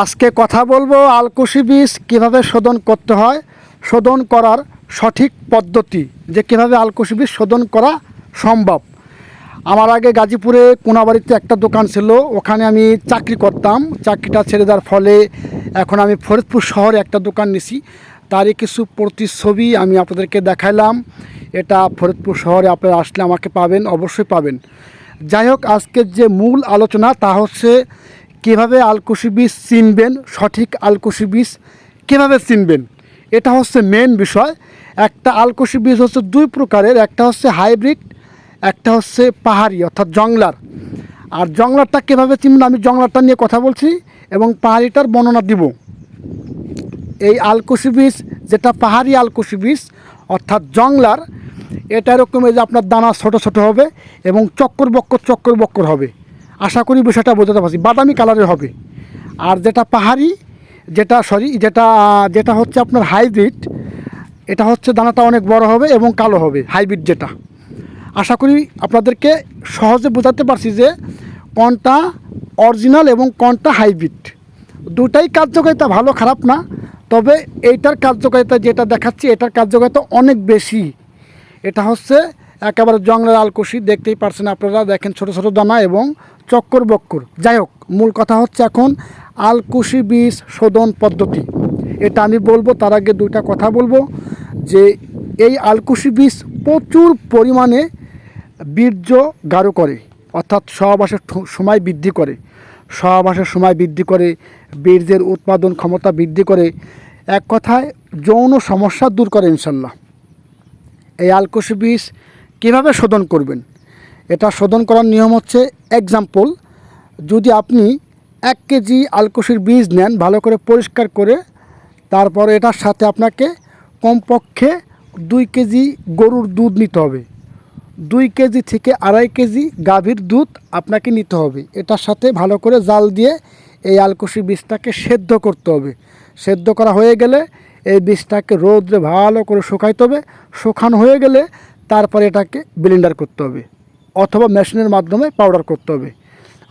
আজকে কথা বলব আলকুশি বীজ কীভাবে শোধন করতে হয়, শোধন করার সঠিক পদ্ধতি যে কীভাবে আলকুশি বীজ শোধন করা সম্ভব। আমার আগে গাজীপুরে কোনাবাড়িতে একটা দোকান ছিল, ওখানে আমি চাকরি করতাম। চাকরিটা ছেড়ে দেওয়ার ফলে এখন আমি ফরিদপুর শহরে একটা দোকান নিছি। তারই কিছু প্রতিচ্ছবি আমি আপনাদেরকে দেখাইলাম। এটা ফরিদপুর শহরে আপনারা আসলে আমাকে পাবেন, অবশ্যই পাবেন। যাই হোক, আজকের যে মূল আলোচনা তা হচ্ছে কীভাবে আলকুশি বীজ চিনবেন? সঠিক আলকুশি বীজ কীভাবে চিনবেন? এটা হচ্ছে মেন বিষয়। একটা আলকুশি বীজ হচ্ছে দুই প্রকারের। একটা হচ্ছে হাইব্রিড একটা হচ্ছে পাহাড়ি, অর্থাৎ জংলার। আর জংলারটা কীভাবে চিনবেন? আমি জংলারটা নিয়ে কথা বলছি এবং পাহাড়িটার বর্ণনা দিব। এই আলকুশি বীজ যেটা পাহাড়ি আলকুশি বীজ, অর্থাৎ জংলার, এটা এরকম যে আপনার দানা ছোট ছোট হবে এবং চক্কর বক্কর চক্কর বক্কর হবে। আশা করি বিষয়টা বোঝাতে পারছি। বাদামি কালারের হবে। আর যেটা পাহাড়ি, যেটা সরি যেটা যেটা হচ্ছে আপনার হাইব্রিড, এটা হচ্ছে দানাটা অনেক বড় হবে এবং কালো হবে, হাইব্রিড যেটা। আশা করি আপনাদেরকে সহজে বোঝাতে পারছি যে কোনটা অরিজিনাল এবং কোনটা হাইব্রিড। দুটাই কার্যকারিতা ভালো, খারাপ না, তবে এইটার কার্যকারিতা যেটা দেখাচ্ছি, এটার কার্যকারিতা অনেক বেশি। এটা হচ্ছে একেবারে জঙ্গলের আলকুশি, দেখতেই পারছেন আপনারা, দেখেন ছোট ছোট দানা এবং চক্কর বক্কর। যাই হোক, মূল কথা হচ্ছে এখন আলকুশি বীজ শোধন পদ্ধতি। এটা আমি বলব, তার আগে দুইটা কথা বলব, যে এই আলকুশি বীজ প্রচুর পরিমাণে বীর্য গাঢ় করে, অর্থাৎ সহবাসের সময় বৃদ্ধি করে। সহবাসের সময় বৃদ্ধি করে, বীর্যের উৎপাদন ক্ষমতা বৃদ্ধি করে। এক কথায়, যৌন সমস্যা দূর করে ইনশাল্লাহ। এই আলকুশি বীজ কীভাবে শোধন করবেন? এটা শোধন করার নিয়ম হচ্ছে এক্সাম্পল যদি আপনি এক কেজি আলকুশির বীজ নেন, ভালো করে পরিষ্কার করে, তারপরে এটার সাথে আপনাকে কমপক্ষে দুই কেজি গরুর দুধ নিতে হবে। দুই কেজি থেকে আড়াই কেজি গাভীর দুধ আপনাকে নিতে হবে। এটার সাথে ভালো করে জাল দিয়ে এই আলকুশি বীজটাকে সেদ্ধ করতে হবে। সেদ্ধ করা হয়ে গেলে এই বীজটাকে রোদ্রে ভালো করে শুকাইতে হবে। শুকানো হয়ে গেলে তারপরে এটাকে ব্লেন্ডার করতে হবে অথবা মেশিনের মাধ্যমে পাউডার করতে হবে।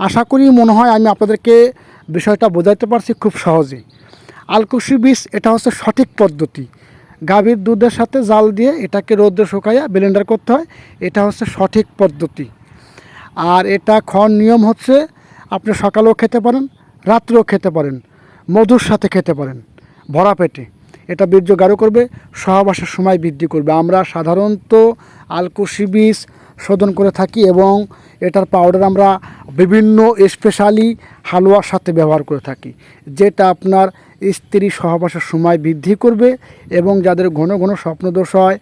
আশা করি মনে হয় আমি আপনাদেরকে বিষয়টা বোঝাতে পারছি খুব সহজে। আলকুশি বীজ, এটা হচ্ছে সঠিক পদ্ধতি। গাভীর দুধের সাথে জাল দিয়ে এটাকে রোদ্রে শুকাইয়া ব্লেন্ডার করতে হয়, এটা হচ্ছে সঠিক পদ্ধতি। আর এটা খাওয়ার নিয়ম হচ্ছে, আপনি সকালেও খেতে পারেন, রাত্রেও খেতে পারেন, মধুর সাথে খেতে পারেন, ভরা পেটে। এটা বীর্য গাঢ় করবে, সহবাসের সময় বৃদ্ধি করবে। আমরা সাধারণত আলকুশি বীজ শোধন করে থাকি এবং এটার পাউডার আমরা বিভিন্ন স্পেশালি হালুয়ার সাথে ব্যবহার করে থাকি, যেটা আপনার স্ত্রী সহবাসের সময় বৃদ্ধি করবে এবং যাদের ঘন ঘন স্বপ্নদোষ হয়,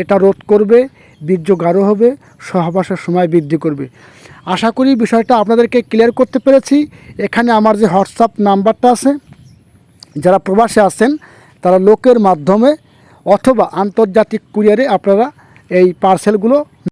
এটা রোধ করবে, বীর্য গাঢ় হবে, সহবাসের সময় বৃদ্ধি করবে। আশা করি বিষয়টা আপনাদেরকে ক্লিয়ার করতে পেরেছি। এখানে আমার যে হোয়াটসঅ্যাপ নাম্বারটা আছে, যারা প্রবাসে আছেন তারা লোকের মাধ্যমে অথবা আন্তর্জাতিক কুরিয়ারে আপনারা এই পার্সেলগুলো